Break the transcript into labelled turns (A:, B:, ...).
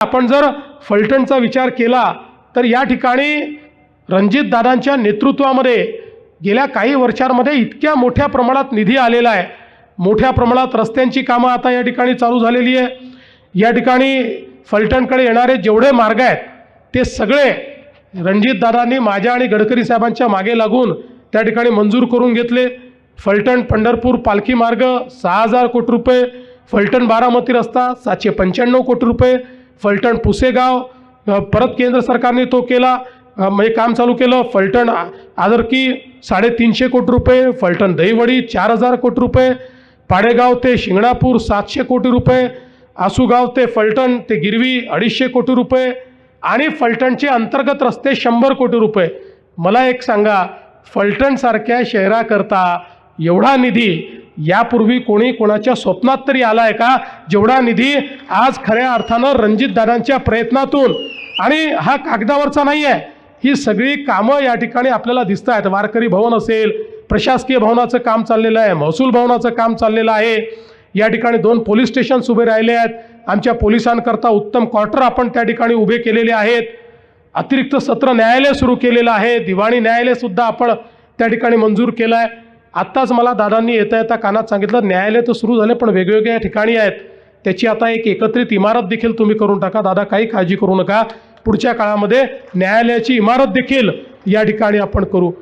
A: आपण जर फलटणचा विचार केला तर या ठिकाणी रणजितदादांच्या नेतृत्वामध्ये गेल्या काही वर्षांमध्ये इतक्या मोठ्या प्रमाणात निधी आलेला आहे. मोठ्या प्रमाणात रस्त्यांची कामं आता या ठिकाणी चालू झालेली आहे. या ठिकाणी फलटणकडे येणारे जेवढे मार्ग आहेत ते सगळे रणजितदादांनी माझ्या आणि गडकरी साहेबांच्या मागे लागून त्या ठिकाणी मंजूर करून घेतले. फलटण पंढरपूर पालखी मार्ग सहा हजार कोटी रुपये फलटण बारामती रस्ता सातशे पंच्याण्णव कोटी रुपये फलटण पुसेगाव परत केंद्र सरकारने तो केला. म्हणजे काम चालू केलं फलटण आदरकी साडेतीनशे कोटी रुपये फलटण दहीवडी चार हजार कोटी रुपये पाडेगाव ते शिंगणापूर सातशे कोटी रुपये आसूगाव ते फलटण ते गिरवी अडीचशे कोटी रुपये आणि फलटणचे अंतर्गत रस्ते शंभर कोटी रुपये. मला एक सांगा फलटणसारख्या शहराकरता एवढा निधी यापूर्वी कोणी कोणाच्या स्वप्नात तरी आला आहे का? जेवढा निधी आज खऱ्या अर्थानं रणजितदादांच्या प्रयत्नातून आणि हा कागदावरचा नाही आहे ही सगळी कामं या ठिकाणी आपल्याला दिसत आहेत वारकरी भवन असेल प्रशासकीय भवनाचं काम चाललेलं आहे महसूल भवनाचं काम चाललेलं आहे. या ठिकाणी दोन पोलीस स्टेशन्स उभे राहिले आहेत. आमच्या पोलिसांकरता उत्तम क्वार्टर आपण त्या ठिकाणी उभे केलेले आहेत. अतिरिक्त सत्र न्यायालय सुरू केलेलं आहे. दिवाणी न्यायालयसुद्धा आपण त्या ठिकाणी मंजूर केलं आहे आत्ताच मला दादांनी येता येता कानात सांगितलं न्यायालय तर सुरू झाले पण वेगवेगळ्या ठिकाणी आहेत. त्याची आता एक एकत्रित इमारत देखील तुम्ही करून टाका. दादा काही काळजी करू नका. पुढच्या काळामध्ये न्यायालयाची इमारत देखील या ठिकाणी आपण करू.